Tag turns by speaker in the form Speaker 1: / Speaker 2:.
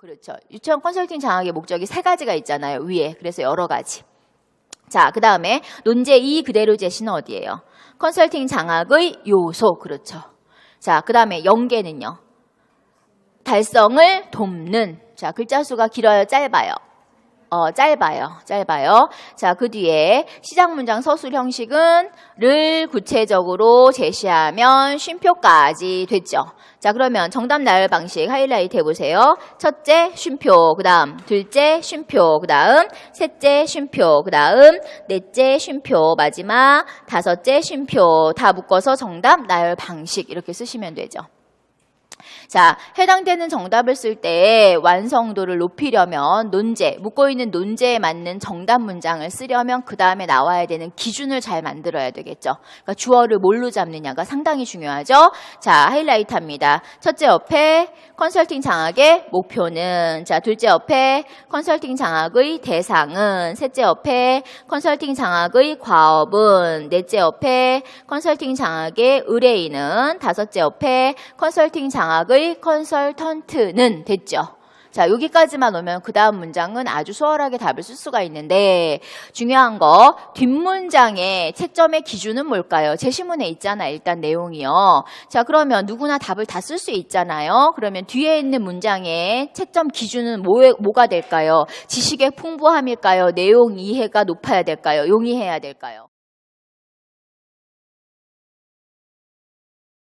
Speaker 1: 그렇죠. 유치원 컨설팅 장학의 목적이 세 가지가 있잖아요. 위에. 그래서 여러 가지. 자, 그 다음에 논제 2 그대로 제시는 어디예요? 컨설팅 장학의 요소. 그렇죠. 자, 그 다음에 연계는요. 달성을 돕는. 자, 글자 수가 길어요, 짧아요. 어, 짧아요. 짧아요. 자, 그 뒤에 시작 문장 서술 형식은 를 구체적으로 제시하면 쉼표까지 됐죠. 자, 그러면 정답 나열 방식 하이라이트 해보세요. 첫째, 쉼표. 그 다음, 둘째, 쉼표. 그 다음, 셋째, 쉼표. 그 다음, 넷째, 쉼표. 마지막, 다섯째, 쉼표. 다 묶어서 정답 나열 방식. 이렇게 쓰시면 되죠. 자, 해당되는 정답을 쓸 때 완성도를 높이려면 논제, 묶고 있는 논제에 맞는 정답 문장을 쓰려면 그 다음에 나와야 되는 기준을 잘 만들어야 되겠죠. 그러니까 주어를 뭘로 잡느냐가 상당히 중요하죠. 자, 하이라이트 합니다. 첫째 옆에 컨설팅 장학의 목표는, 자, 둘째 옆에 컨설팅 장학의 대상은, 셋째 옆에 컨설팅 장학의 과업은, 넷째 옆에 컨설팅 장학의 의뢰인은, 다섯째 옆에 컨설팅 장학의 컨설턴트는 됐죠. 자, 여기까지만 오면 그 다음 문장은 아주 수월하게 답을 쓸 수가 있는데 중요한 거 뒷문장의 채점의 기준은 뭘까요? 제시문에 있잖아, 일단 내용이요. 자, 그러면 누구나 답을 다 쓸 수 있잖아요. 그러면 뒤에 있는 문장의 채점 기준은 뭐, 뭐가 될까요? 지식의 풍부함일까요? 내용 이해가 높아야 될까요? 용이해야 될까요?